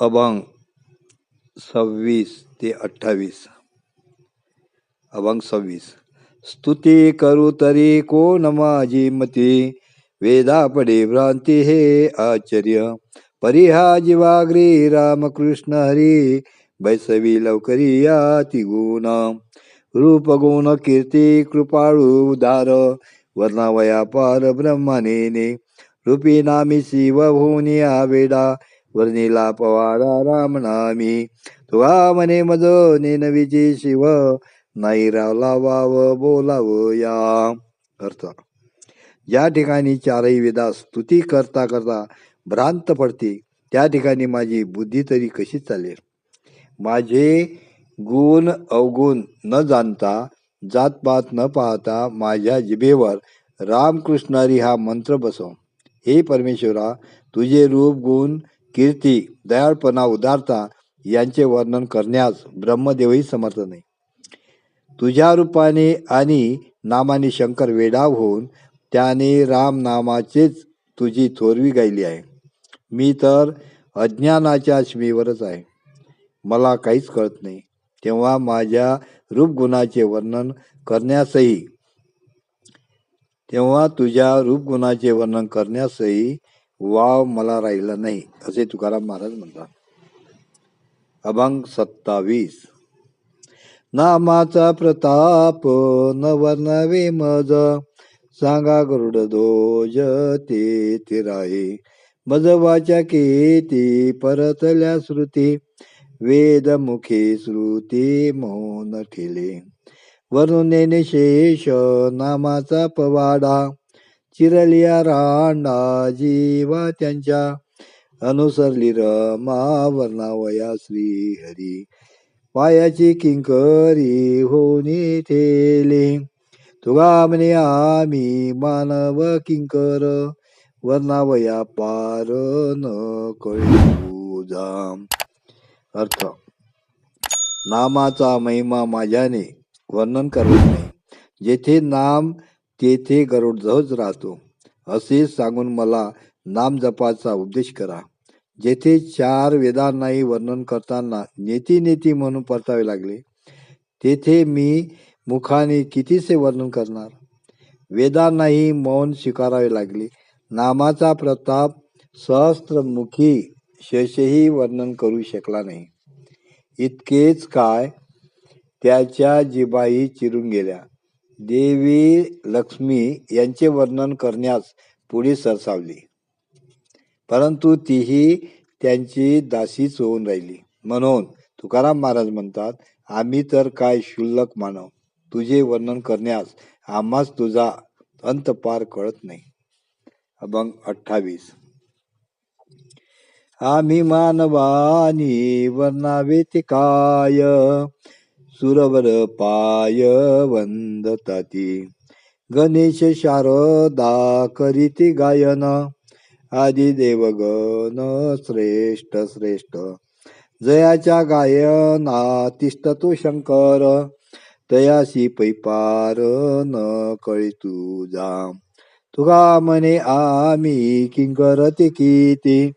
अभंग सव्वीस ते अठ्ठावीस. अभंग सव्वीस. स्तुती करू तरी कोण माझी मती? वेदा पडे भ्रांती हे आश्चर्य. परिहा जीवाग्री रामकृष्ण हरी बैसवी लवकरी या तिगुण रूप गुण कीर्ती कृपाळू उदार. वर्णावया पार ब्रह्मनेने रूपी नामी शिव भूनिया वेडा वर्णिला पवाडा राम नामी तुवा मने मज नेनविजी शिव नाही रावला वाव बोलाव या. अर्थ ज्या ठिकाणी चारही वेदा स्तुती करता करता भ्रांत पडते त्या ठिकाणी माझी बुद्धी तरी कशी चालेल? माझे गुण अवगुण न जाणता जातपात न पाहता माझ्या जिभेवर रामकृष्णारी हा मंत्र बसव. हे परमेश्वरा तुझे रूप गुण कीर्ती दयाळपणा उदारता यांचे वर्णन करण्यास ब्रह्मदेवही समर्थ नाही. तुझ्या रूपाने आणि नामाने शंकर वेडाव होऊन त्याने राम नामाचेच तुझी थोरवी गायली आहे. मी तर अज्ञानाच्या श्मीवरच आहे. मला काहीच कळत नाही. तेव्हा माझ्या रूपगुणाचे वर्णन करण्यासही तेव्हा तुझ्या रूपगुणाचे वर्णन करण्यासही वाव मला राहिला नाही असे तुकाराम महाराज म्हणतात. अभंग सत्तावीस. नामाचा प्रताप न वर्णवे मज सांगा गरुड ध्वज ते तिराहे मजवाच्या केती परतल्या श्रुती वेद मुखे श्रुती मौन ठेले. वरुणेने शेष नामाचा पवाडा चिरलिया रांडा जीवा त्यांच्या अनुसरली रमा वर्णावया श्री हरी पायाची किंकरी होनी ठेले. तुगा म्हणे आम्ही मानव किंकर वर्णावया पार न कळू अर्थ नामाचा महिमा माझ्याने वर्णन करत नाही. जेथे नाम तेथे गरुड राहतो? असे सांगून मला नाम जपाचा उपदेश करा. जेथे चार वेदांनाही वर्णन करताना नेती नेती म्हणून परतावे लागले तेथे मी मुखाने कितीसे वर्णन करणार? वेदांनाही मौन स्वीकारावे लागले. नामाचा प्रताप सहस्त्रमुखी शेषही वर्णन करू शकला नाही. इतकेच काय? त्याच्या जिबाई चिरून गेल्या. देवी लक्ष्मी यांचे वर्णन करण्यास पुढे सरसावली. परंतु तीही त्यांची दासीच होऊन राहिली. म्हणून तुकाराम महाराज म्हणतात आम्ही तर काय शुल्लक मानव. तुझे वर्णन करण्यास आम्हाच तुझा अंत पार कळत नाही. अभंग अठ्ठावीस. आम्ही मानवानी वर्णावे ते काय? सुरवर पाय वंदताती गणेश शारदा करीती गायन। आदि देवगण श्रेष्ठ श्रेष्ठ। जयाच्या गायना तिष्ठतो शंकर। तयासी पैपार न कळी तुझा। तुगा म्हणे आम्ही किंकर ते किती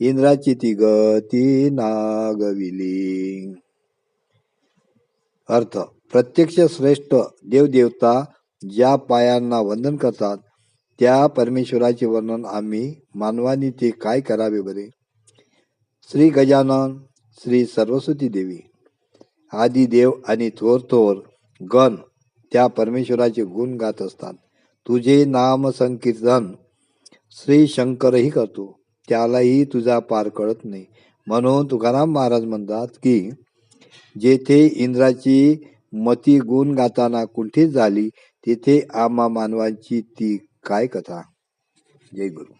इंद्राची ती गती नागविली। अर्थ प्रत्यक्ष श्रेष्ठ देवदेवता ज्या पायांना वंदन करतात त्या परमेश्वराचे वर्णन आम्ही मानवानी ते काय करावे बरे? श्री गजानन श्री सरस्वती देवी. आदी देव आणि थोर थोर गण त्या परमेश्वराचे गुण गात असतात. तुझे नाम संकीर्तन श्री शंकरही करतो. त्यालाही तुझा पार कळत नाही. म्हणून तुकाराम महाराज म्हणतात की जेथे इंद्राची मती गुण गाताना कुंठित झाली तेथे आम्हा मानवांची ती काय कथा? जय गुरु.